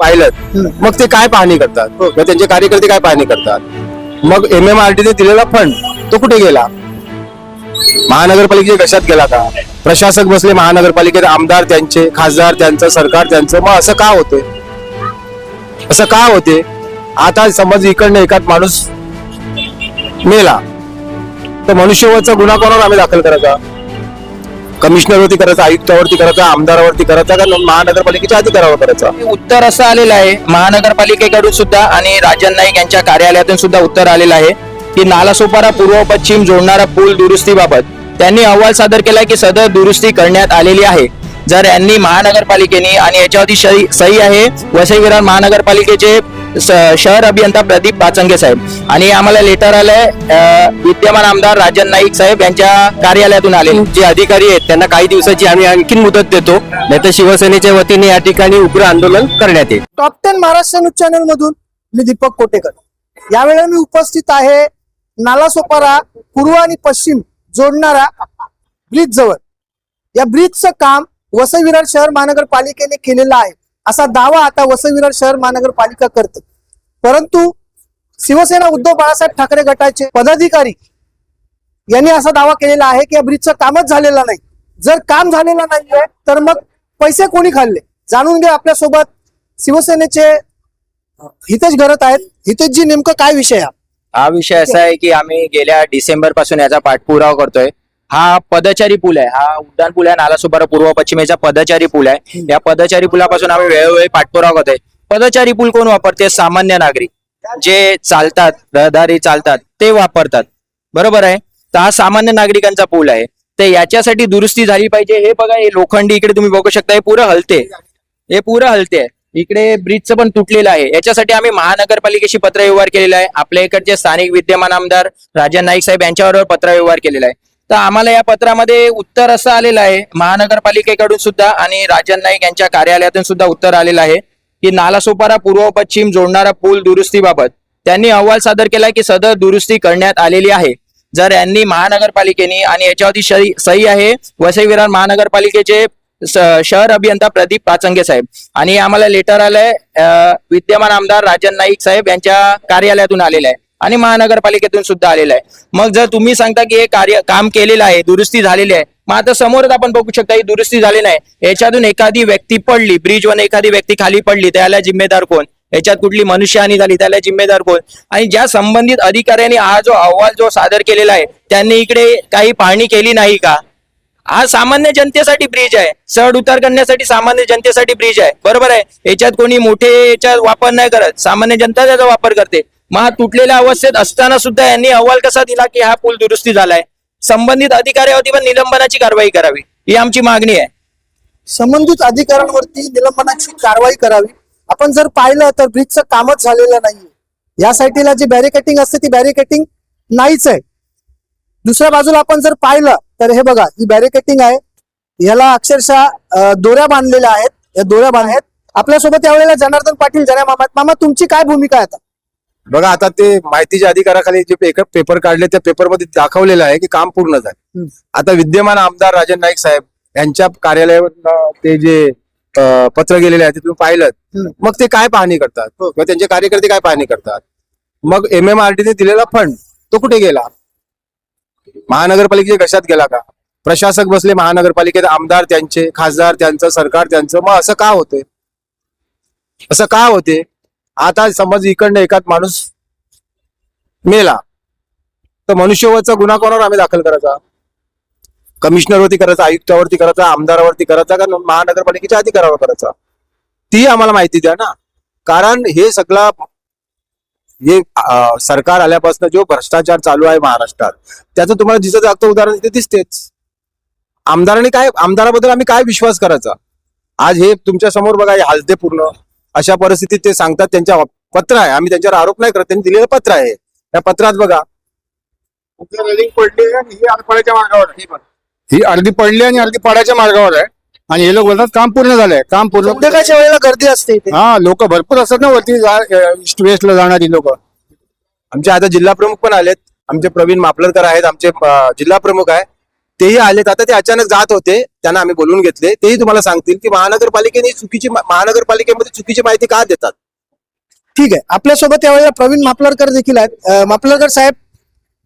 पाहिलं मग ते काय पाहणी करतात? मग त्यांचे कार्यकर्ते काय पाहणी करतात? मग एम एम आर टीने दिलेला फंड तो कुठे गेला? महानगरपालिकेच्या कशात गेला का प्रशासक बसले महानगरपालिकेत आमदार त्यांचे खासदार त्यांचं सरकार त्यांचं. मग असं का होते? असं का होते? आता समज इकडनं एखाद माणूस मेला. तर मनुष्यवधचा गुन्हा कोणावर आम्ही दाखल करायचा? कमिशनरवरती करायचा आयुक्तावरती करायचा आमदारावरती करायचा का महानगरपालिकेच्या अधिकारावर करायचा? उत्तर असं आलेलं आहे. महानगरपालिकेकडून सुद्धा आणि राजन नाईक यांच्या कार्यालयातून सुद्धा उत्तर आलेलं आहे की नालासोपारा पूर्व पश्चिम जोडणारा पूल दुरुस्तीबाबत त्यांनी अहवाल सादर केला की सदर दुरुस्ती करण्यात आलेली आहे. जर यांनी महानगरपालिकेने आणि याच्यावरती सही सही आहे वसई विरार महानगरपालिकेचे शहर अभियंता प्रदीप पाचंगे साहेब. आणि आम्हाला लेटर आलंय विद्यमान आमदार राजन नाईक साहेब यांच्या कार्यालयातून आले. जे अधिकारी आहेत त्यांना काही दिवसाची आम्ही आणखी मुदत देतो. नाही तर शिवसेनेच्या वतीने या ठिकाणी उग्र आंदोलन करण्यात येईल. Top ten Maharashtra news channel मधून मी दीपक कोटेकर. यावेळेला मी उपस्थित आहे नालासोपारा पूर्व आणि पश्चिम जोडणारा ब्रिज जवळ या ब्रिजचं काम वसई विरार शहर महानगरपालिकेने केलेलं आहे. असा दावा आता वसविरार शहर महानगरपालिका करते. परंतु शिवसेना उद्धव बाळासाहेब ठाकरे गटाचे पदाधिकारी यांनी असा दावा केलेला आहे की या ब्रिजचं कामच झालेलं नाही. जर काम झालेलं नाहीये तर मग पैसे कोणी खाल्ले? जाणून घ्या आपल्यासोबत शिवसेनेचे हितेश घरत आहेत. हितेशजी नेमकं काय विषय हा? हा विषय असा आहे की आम्ही गेल्या डिसेंबरपासून याचा पाठपुरावा करतोय. हा पदचारी पूल आहे. हा उड्डाण पूल आहे नालासोपारा पूर्व पश्चिमेचा पदचारी पूल आहे. या पदचारी पुलापासून आम्ही वेळोवेळी पाठपुरावा करतोय. पदचारी पूल कोण वापरते? सामान्य नागरिक. जे चालतात रहदारी चालतात ते वापरतात. बरोबर आहे? तर हा सामान्य नागरिकांचा पूल आहे. तर याच्यासाठी दुरुस्ती झाली पाहिजे. हे बघा हे लोखंडी इकडे तुम्ही बघू शकता. हे पुरं हलते. हे पुरं हलते. इकडे ब्रिजचं पण तुटलेलं आहे. याच्यासाठी आम्ही महानगरपालिकेशी पत्रव्यवहार केलेला आहे. आपल्या इकडचे स्थानिक विद्यमान आमदार राजन नाईक साहेब यांच्याबरोबर पत्रव्यवहार केलेला आहे. तर आम्हाला या पत्रामध्ये उत्तर असं आलेलं आहे. महानगरपालिकेकडून सुद्धा आणि राजन नाईक यांच्या कार्यालयातून सुद्धा उत्तर आलेलं आहे की नालासोपारा पूर्व पश्चिम जोडणारा पूल दुरुस्तीबाबत त्यांनी अहवाल सादर केला की सदर दुरुस्ती करण्यात आलेली आहे. जर यांनी महानगरपालिकेने आणि याच्यावरती सही सही आहे वसई विरार महानगरपालिकेचे स- शहर अभियंता प्रदीप पाचंगे साहेब. आणि आम्हाला लेटर आलंय विद्यमान आमदार राजन नाईक साहेब यांच्या कार्यालयातून आलेलं आहे. आणि महानगरपालिकेतून सुद्धा आलेलं आहे. मग जर तुम्ही सांगता की हे कार्य काम केलेलं आहे दुरुस्ती झालेली आहे मग आता समोरच आपण बघू शकता ही दुरुस्ती झाली नाही. याच्यातून एखादी व्यक्ती पडली ब्रिजवर एखादी व्यक्ती खाली पडली त्याला जिम्मेदार कोण? याच्यात कुठली मनुष्यहानी झाली त्याला जिम्मेदार कोण? आणि ज्या संबंधित अधिकाऱ्यांनी हा जो अहवाल जो सादर केलेला आहे त्यांनी इकडे काही पाहणी केली नाही का? हा सामान्य जनतेसाठी ब्रिज आहे. चढ उतार करण्यासाठी सामान्य जनतेसाठी ब्रिज आहे. बरोबर आहे? याच्यात कोणी मोठे याच्यात वापर नाही करत. सामान्य जनता त्याचा वापर करते. मग तुटलेल्या अवस्थेत असताना सुद्धा यांनी अहवाल कसा दिला की हा पूल दुरुस्ती झालाय? संबंधित अधिकाऱ्यावरती पण निलंबनाची कारवाई करावी. ही आमची मागणी आहे. संबंधित अधिकाऱ्यांवरती निलंबनाची कारवाई करावी. आपण जर पाहिलं तर ब्रिजचं कामच झालेलं नाहीये. या साईडला जी बॅरिकेटिंग असते ती बॅरिकेटिंग नाहीच आहे. दुसऱ्या बाजूला आपण जर पाहिलं तर हे बघा ही बॅरिकेटिंग आहे. याला अक्षरशः दोऱ्या बांधलेल्या आहेत. या दोऱ्या बांध आहेत आपल्यासोबत यावेळेला जनार्दन पाटील जरा मामा मामा तुमची काय भूमिका आहे आता? बघा आता ते माहितीच्या अधिकाराखाली जे पेपर पेपर काढले त्या पेपरमध्ये दाखवलेलं आहे की काम पूर्ण झाले. आता विद्यमान आमदार राजन नाईक साहेब यांच्या कार्यालयावर ते जे पत्र गेलेले आहे ते तुम्ही पाहिलं. मग ते काय पाहणी करतात? किंवा त्यांचे कार्यकर्ते काय पाहणी करतात? मग एम एम आर दिलेला फंड तो कुठे गेला? महानगरपालिकेच्या कशात गेला का? प्रशासक बसले महानगरपालिकेत आमदार त्यांचे खासदार त्यांचं सरकार त्यांचं. मग असं का होते? असं का होते? आता समज इकडनं एकाच माणूस मेला तर मनुष्यवधचा गुन्हा कोणावर आम्ही दाखल करायचा? कमिशनरवरती करायचा आयुक्तावरती करायचा आमदारावरती करायचा का महानगरपालिकेच्या अधिकारावर करायचा? ती आम्हाला माहिती द्या ना. कारण हे सगळं हे सरकार आल्यापासून जो भ्रष्टाचार चालू आहे महाराष्ट्रात त्याचं तुम्हाला जिथं जागतं उदाहरण तिथे दिसतेच. आमदारांनी काय आमदाराबद्दल आम्ही काय विश्वास करायचा? आज हे तुमच्यासमोर बघा हे हलते पूर्ण. अशा परिस्थितीत ते सांगतात त्यांच्या पत्र आहे. आम्ही त्यांच्यावर आरोप नाही करत त्यांनी दिलेलं पत्र आहे. त्या पत्रात बघा. रेलिंग पडली आणि ही. ही अर्धी पडली आणि अर्धी पडायच्या मार्गावर आहे. आणि हे लोक बोलतात काम पूर्ण झालंय काम पूर्ण संध्याकाळच्या वेळेला गर्दी असते इथे? हा लोक भरपूर असतात ना वरती ईस्ट वेस्टला जाणारी लोक. आमचे आता जिल्हा प्रमुख पण आलेत. आमचे प्रवीण मापलरकर आहेत आमचे अं, जिल्हा प्रमुख आहे. तेही आलेत. आता ते अचानक जात होते त्यांना आम्ही बोलून घेतले. तेही तुम्हाला सांगतील की महानगरपालिकेने चुकीची महानगरपालिकेमध्ये चुकीची माहिती का देतात? ठीक आहे. आपल्यासोबत यावेळेला प्रवीण मापलरकर देखील आहेत. अं, मापलरकर साहेब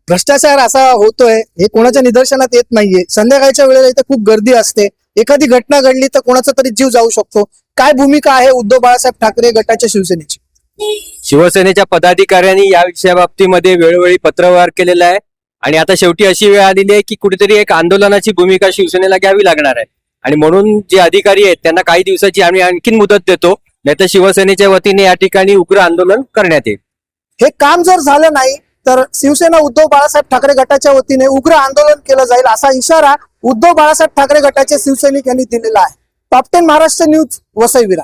भ्रष्टाचार असा होतोय हे कोणाच्या निदर्शनात येत नाहीये. संध्याकाळच्या वेळेला इथे खूप गर्दी असते. एखादी घटना घडली तर कोणाचा तरी जीव जाऊ शकतो. काय भूमिका आहे उद्धव बाळासाहेब ठाकरे गटाच्या शिवसेनेची? शिवसेनेच्या पदाधिकाऱ्यांनी या विषयाबाबतीमध्ये वेळोवेळी पत्रव्यवहार केलेला आहे. आणि आता शेवटी अशी वेळ आलेली आहे की कुठेतरी एक आंदोलनाची भूमिका शिवसेनेला घ्यावी लागणार आहे. आणि म्हणून जे अधिकारी आहेत त्यांना काही दिवसाची आम्ही आणखीन मुदत देतो. नाहीतर शिवसेनेच्या वतीने या ठिकाणी उग्र आंदोलन करण्यात येईल. हे काम जर झालं नाही तर शिवसेना उद्धव बाळासाहेब ठाकरे गटाच्या वतीने उग्र आंदोलन केलं जाईल असा इशारा उद्धव बाळासाहेब ठाकरे गटाचे शिवसैनिक यांनी दिलेला आहे. Top ten Maharashtra news Vasai Virar